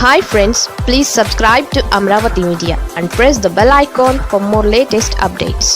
Hi friends please subscribe to Amaravati media and press the bell icon for more latest updates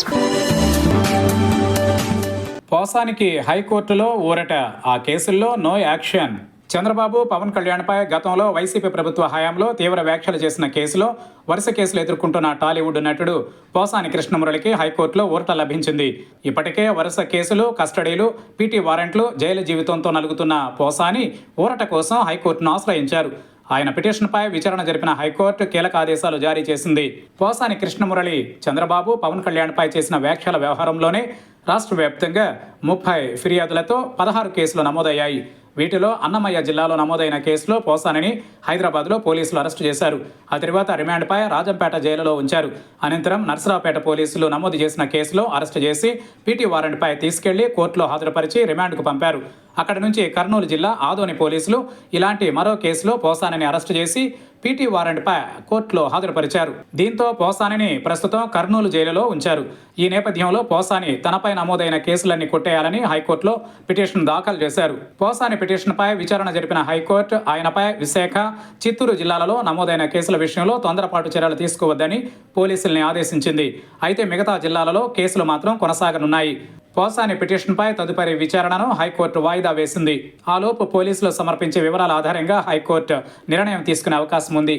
పోసానికి హైకోర్టులో ఊరట ఆ కేసుల్లో no action Chandrababu Pawan కళ్యాణ్పై గతంలో వైసీపీ ప్రభుత్వ హయాంలో తీవ్ర వ్యాఖ్యలు చేసిన కేసులో వరుస కేసులు ఎదుర్కొంటున్న టాలీవుడ్ నటుడు పోసాని కృష్ణమురళికి హైకోర్టులో ఊరట లభించింది. ఇప్పటికే వరుస కేసులు కస్టడీలు పీటీ వారెంట్లు జైలు జీవితంతో నలుగుతున్న పోసాని ఊరట కోసం హైకోర్టును ఆశ్రయించారు. ఆయన పిటిషన్పై విచారణ జరిపిన హైకోర్టు కీలక ఆదేశాలు జారీ చేసింది. పోసాని కృష్ణమురళి చంద్రబాబు పవన్ కళ్యాణ్పై చేసిన వ్యాఖ్యల వ్యవహారంలోనే రాష్ట్ర వ్యాప్తంగా ముప్పై ఫిర్యాదులతో పదహారు కేసులు నమోదయ్యాయి. వీటిలో అన్నమయ్య జిల్లాలో నమోదైన కేసులో పోసానిని హైదరాబాద్లో పోలీసులు అరెస్టు చేశారు. ఆ తర్వాత రిమాండ్పై రాజంపేట జైలులో ఉంచారు. అనంతరం నర్సరావుపేట పోలీసులు నమోదు చేసిన కేసులో అరెస్టు చేసి పీటీ వారెంట్పై తీసుకెళ్ళి కోర్టులో హాజరుపరిచి రిమాండ్కు పంపారు. అక్కడి నుంచి కర్నూలు జిల్లా ఆదోని పోలీసులు ఇలాంటి మరో కేసులో పోసానిని అరెస్టు చేసి పీటీ వారెంట్పై కోర్టులో హాజరుపరిచారు. దీంతో పోసానిని ప్రస్తుతం కర్నూలు జైలులో ఉంచారు. ఈ నేపథ్యంలో పోసాని తనపై నమోదైన కేసులన్నీ కొట్టేయాలని హైకోర్టులో పిటిషన్ దాఖలు చేశారు. పోసాని పిటిషన్పై విచారణ జరిపిన హైకోర్టు ఆయనపై విశాఖ చిత్తూరు జిల్లాలలో నమోదైన కేసుల విషయంలో తొందరపాటు చర్యలు తీసుకోవద్దని పోలీసుల్ని ఆదేశించింది. అయితే మిగతా జిల్లాలలో కేసులు మాత్రం కొనసాగనున్నాయి. పోసాని పిటిషన్పై తదుపరి విచారణను హైకోర్టు వాయిదా వేసింది. ఆలోపు పోలీసులు సమర్పించే వివరాల ఆధారంగా హైకోర్టు నిర్ణయం తీసుకునే అవకాశం ఉంది.